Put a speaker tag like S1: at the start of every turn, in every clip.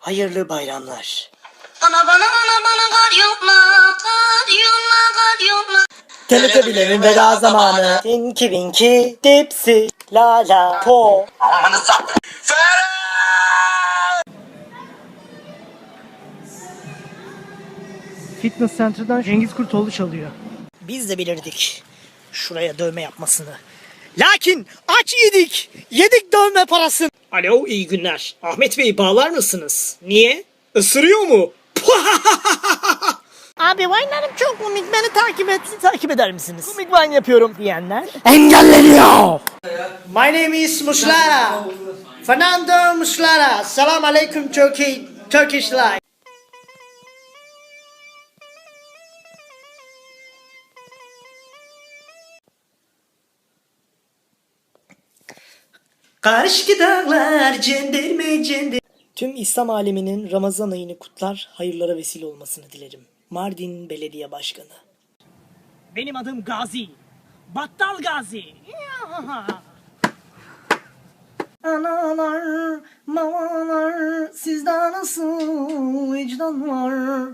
S1: Hayırlı bayramlar.
S2: Ana bana ana bana kar yolla, kar yolla, kar yolla.
S1: Teletebilerin veda zamanı. Tinky Winky, Dipsy, La La, Po.
S3: Fitness Center'dan Cengiz Kurtoğlu çalıyor.
S1: Biz de bilirdik şuraya dövme yapmasını. Lakin aç yedik. Yedik dövme parasını. Alo iyi günler. Ahmet Bey bağlar mısınız? Niye? Isırıyor mu? Abi Vine'larım çok komik. Beni takip et. Takip eder misiniz? Komik Vine yapıyorum diyenler. Engelleniyor. My name is Muslera. Fernando Muslera. Salam aleyküm Turkey. Turkish life. Karşı dağlar cenderme cender. Tüm İslam aleminin Ramazan ayını kutlar, hayırlara vesile olmasını dilerim. Mardin Belediye Başkanı. Benim adım Gazi. Battal Gazi. Analar, mamalar, sizde nasıl vicdan var?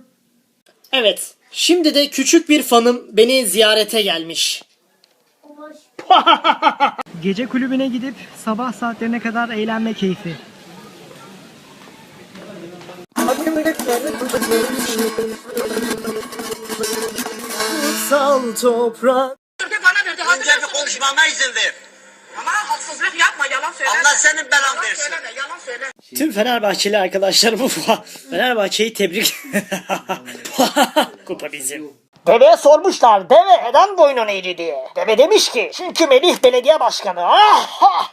S1: Evet, şimdi de küçük bir fanım beni ziyarete gelmiş.
S3: Gece kulübüne gidip sabah saatlerine kadar eğlenme keyfi.
S1: Kutsal toprak.
S4: bana verdi.
S5: Önce bir konuşmama izin ver.
S4: Ama haksızlık yapma yalan söyleme.
S5: Allah senin belanı
S4: Yalan
S5: versin.
S4: söyleme yalan söyle.
S1: Tüm Fenerbahçeli arkadaşlarımı Fenerbahçe'yi tebrik Kupa bizim. Deveye sormuşlar deve neden boynun eğri diye. Deve demiş ki çünkü Melih belediye başkanı. Ah, ah.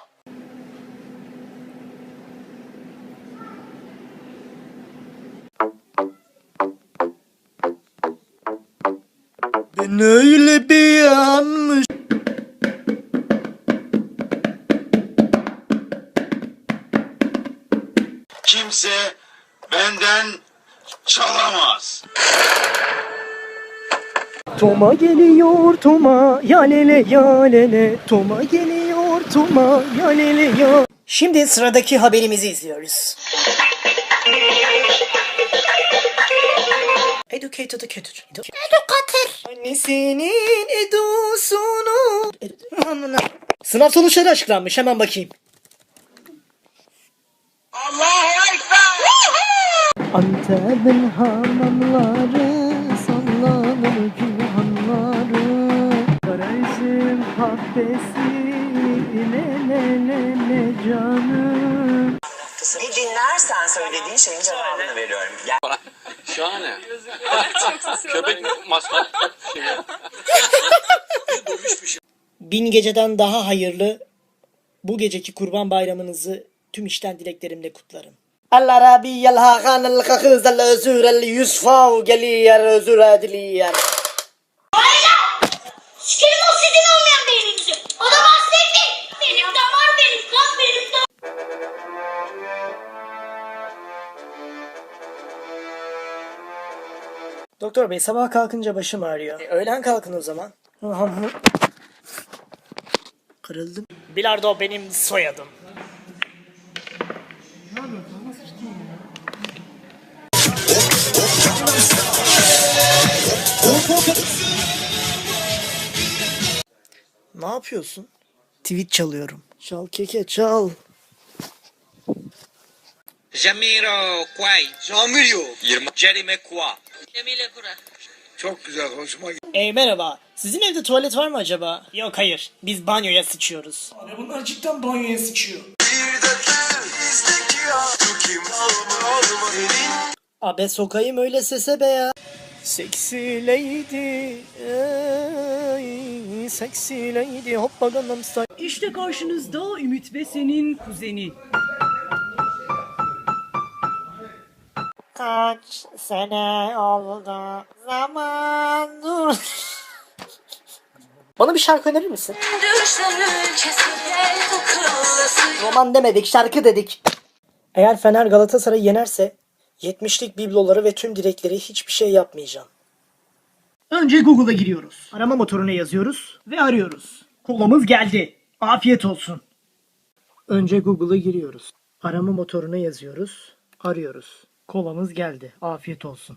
S1: Ben öyle bir yanmış.
S6: kimse benden çalamaz.
S3: Toma geliyor Toma ya lele ya lele Toma geliyor Toma ya lele ya
S1: Şimdi sıradaki haberimizi izliyoruz. Educated, educated. Educator. Annesinin edusunu. Edu- Sınav sonuçları açıklanmış. Hemen bakayım.
S3: Antep'in hamamları sallanır
S5: Bir dinlersen söylediğin şeyin cevabını veriyorum. Gel.
S7: Şahane. Köpek maskat şey.
S1: Bin geceden daha hayırlı bu geceki kurban bayramınızı tüm içten dileklerimle kutlarım. Allah Rabbi yel hakan el kakız el özür el yusfav geliyer özür ediliyer. Doktor bey sabah kalkınca başım ağrıyor. E, öğlen kalkın o zaman. Kırıldım. Bilardo benim soyadım. Ne yapıyorsun? Tweet çalıyorum. Çal keke çal.
S7: Jamiro Quay.
S6: Jamilio.
S7: 20. Jerry McQuarrie.
S6: Çok güzel hoşuma gitti.
S1: E merhaba. Sizin evde tuvalet var mı acaba? Yok hayır. Biz banyoya sıçıyoruz. Abi bunlar cidden banyoya sıçıyor. Abe sokayım öyle sese be ya. Sexy lady, ey, sexy lady, hoppa Gangnam Style.
S8: İşte karşınızda Ümit ve senin kuzeni.
S1: Kaç sene oldu zaman dur. Bana bir şarkı önerir misin? Roman demedik, şarkı dedik. Eğer Fener Galatasaray'ı yenerse 70'lik bibloları ve tüm dilekleri hiçbir şey yapmayacağım.
S3: Önce Google'a giriyoruz. Arama motoruna yazıyoruz ve arıyoruz. Kolamız geldi. Afiyet olsun. Önce Google'a giriyoruz. Arama motoruna yazıyoruz.
S1: Arıyoruz. Kolamız geldi. Afiyet olsun.